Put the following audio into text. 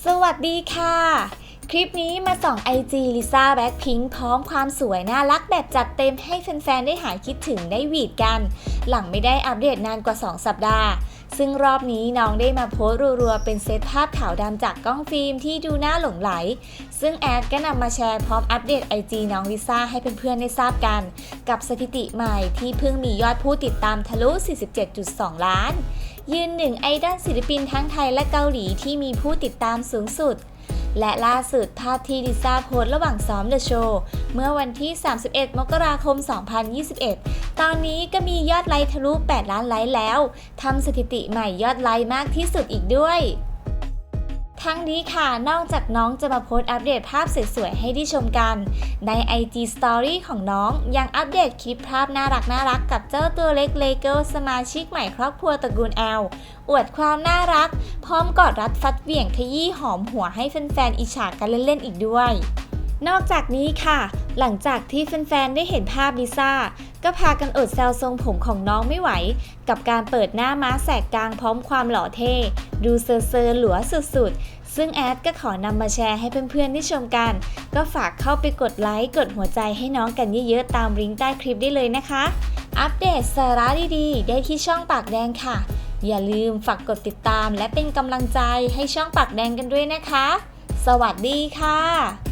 สวัสดีค่ะ คลิปนี้มาส่อง IG ลิซ่าแบ็คพิงพร้อมความสวยน่ารักแบบจัดเต็มให้แฟนๆ ได้หายคิดถึงได้หวีดกัน หลังไม่ได้อัปเดตนานกว่า 2 สัปดาห์ ซึ่งรอบนี้น้องได้มาโพสรัวๆ เป็นเซตภาพขาวดำจากกล้องฟิล์มที่ดูน่าหลงไหล ซึ่งแอดก็นำมาแชร์พร้อมอัปเดต IG น้องลิซ่าให้เพื่อนๆ ได้ทราบกัน กับสถิติใหม่ที่เพิ่งมียอดผู้ติดตามทะลุ 47.2 ล้าน ยืนหนึ่งไอดอลศิลปินทั้งไทยและเกาหลีที่มีผู้ติดตามสูงสุด และล่าสุดภาพที่ดิซ่าโพสระหว่างซ้อมเดอะโชว์ เมื่อวันที่ 31 มกราคม 2021 ตอนนี้ก็มียอดไลค์ทะลุ 8 ล้านไลค์แล้ว ทำสถิติใหม่ยอดไลค์มากที่สุดอีกด้วย ทั้งนี้ค่ะ นอกจากน้องจะมาโพสอัปเดตภาพสวยๆ ให้ได้ชมกัน ใน IG Story ของน้องยังอัปเดตคลิปภาพน่ารักน่ารักกับเจ้าตัวเล็กเลโก้สมาชิกใหม่ครอบครัวตระกูลแอล อวดความน่ารัก พร้อมกอดรัดฟัดเหวี่ยงขยี้หอมหัวให้แฟนๆอิจฉากันเล่นๆ อีกด้วย นอกจากนี้ค่ะ หลังจากที่แฟนๆ ได้เห็นภาพลิซ่า ก็พากันอดแซวทรงผมของน้องไม่ไหว กับการเปิดหน้าม้าแสกกลางพร้อมความหล่อเท่ ดูเซอร์เซอร์หลัวสุดๆ ซึ่งแอดก็ขอนำมาแชร์ให้เพื่อนๆได้ชมกัน ก็ฝากเข้าไปกดไลค์กดหัวใจให้น้องกันเยอะๆตามลิงก์ใต้คลิปได้เลยนะคะ อัปเดตสาระดีๆ ได้ที่ช่องปากแดงค่ะ อย่าลืมฝากกดติดตามและเป็นกำลังใจให้ช่องปากแดงกันด้วยนะคะ สวัสดีค่ะ